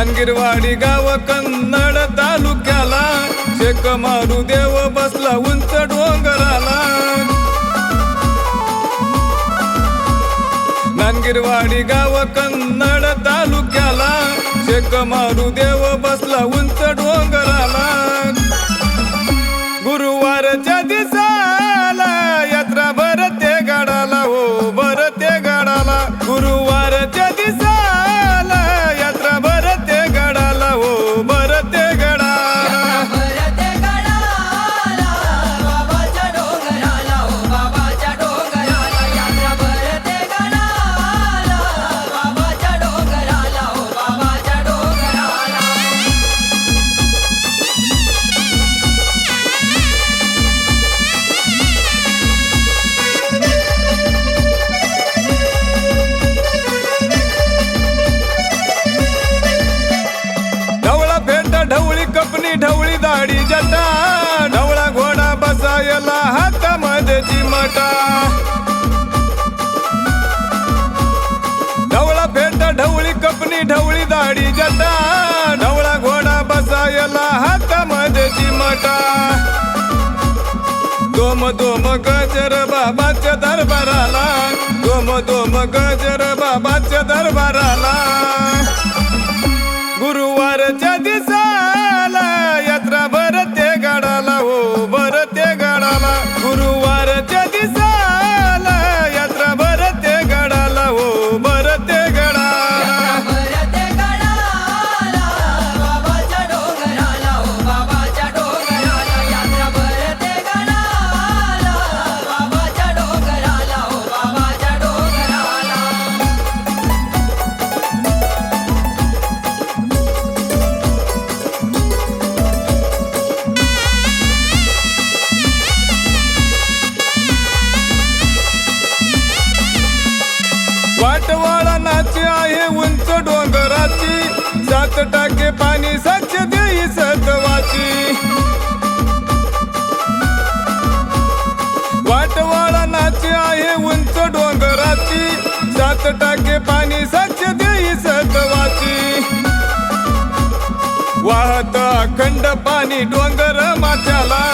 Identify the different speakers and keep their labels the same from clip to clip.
Speaker 1: जहांगीरवाडी गाव कन्नड तालुक्याला शेक मारू देव बसला उंच डोंगराला. नांगिरवाडी गाव कन्नड तालुक्याला शेक मारू देव बसला उंच डोंगराला. गुरुवारच्या दिसाला यात्रा भरते गाडाला हो भरते गाडाला. गुरुवारच्या दिसाला बसायला हातामध्ये चिमटा. दोम दोम गजर बाबाच्या दरबाराला. दोम दोम गजर बाबाच्या दरबाराला. वाटवाळा नाची आहे उंच डोंगराची. सात टाके पाणी साक्ष देई सतवाची. वाटवाळा नाची आहे उंच डोंगराची. सात टाके पाणी साक्ष देई सतवाची. वाहत अखंड पाणी डोंगर माथ्याला.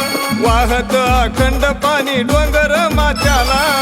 Speaker 1: वाहत अखंड पाणी डोंगर माथ्याला.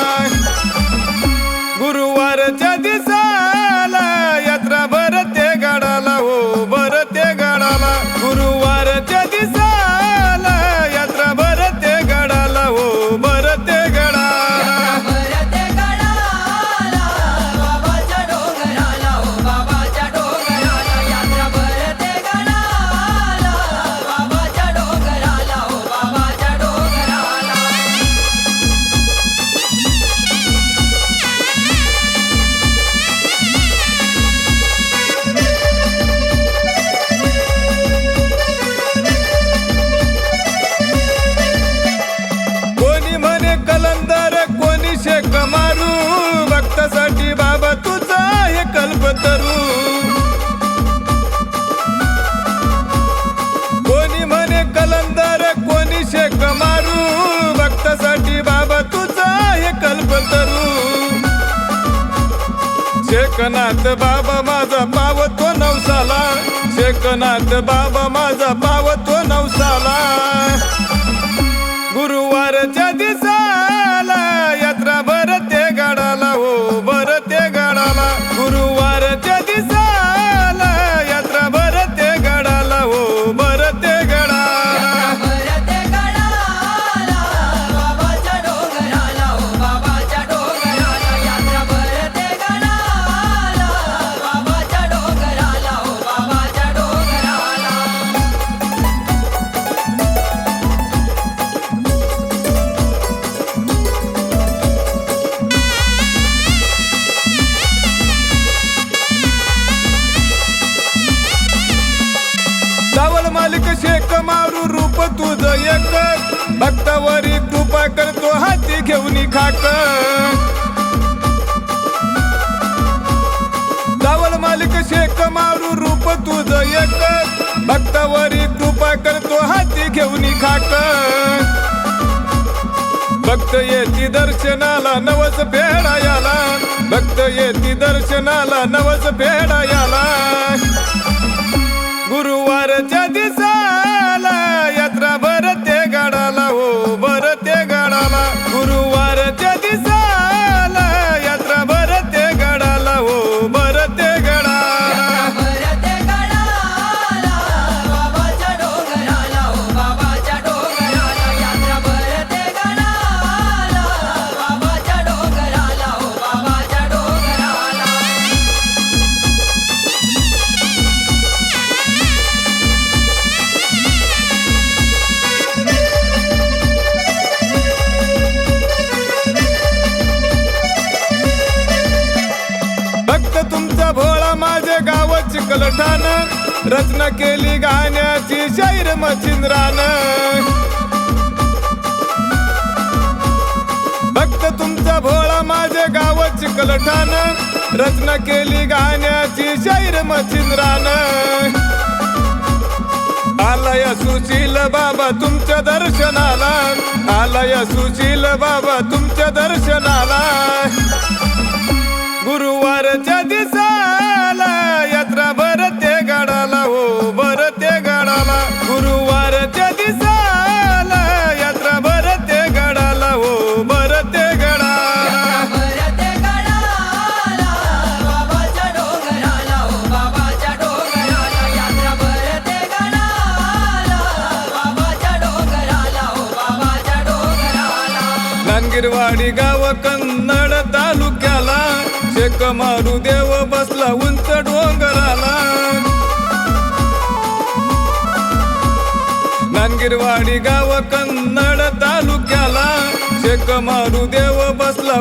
Speaker 1: कोणी शेक मारू भक्तासाठी बाबा तुझा आहे कल्पतरू शेकनाथ बाबा माझा पावतो नवसाला. शेकनाथ बाबा माझा पावतो नवसाला. गुरुवारच्या दिसा मालिक शेक मारू रूप तुझ एक. भक्तावरी कृपा करतो हाती घेऊन खाक. दावल मालिक शेक मारू रूप तुझ एक. भक्तावरी कृपा करतो हाती घेऊन खाक. भक्त येती दर्शनाला नवस फेडायाला भक्त येती दर्शनाला नवस फेडायाला चिकलठाण रचना केली गाण्याची शाहीर मच्छिंद्रान. भक्त तुमचा भोळा माझे गाव कलठान रचना केली गाण्याची शाहीर मच्छिंद्रान. आलय सुशील बाबा तुमच्या दर्शनाला. आलय सुशील बाबा तुमच्या दर्शनाला. गुरुवारच्या दिसाला नांगिरवाडी गाव कन्नड तालुक्याला शेक मारू देव बसला उंच डोंगराला. नांगिरवाडी गाव कन्नड तालुक्याला शेक मारू देव बसला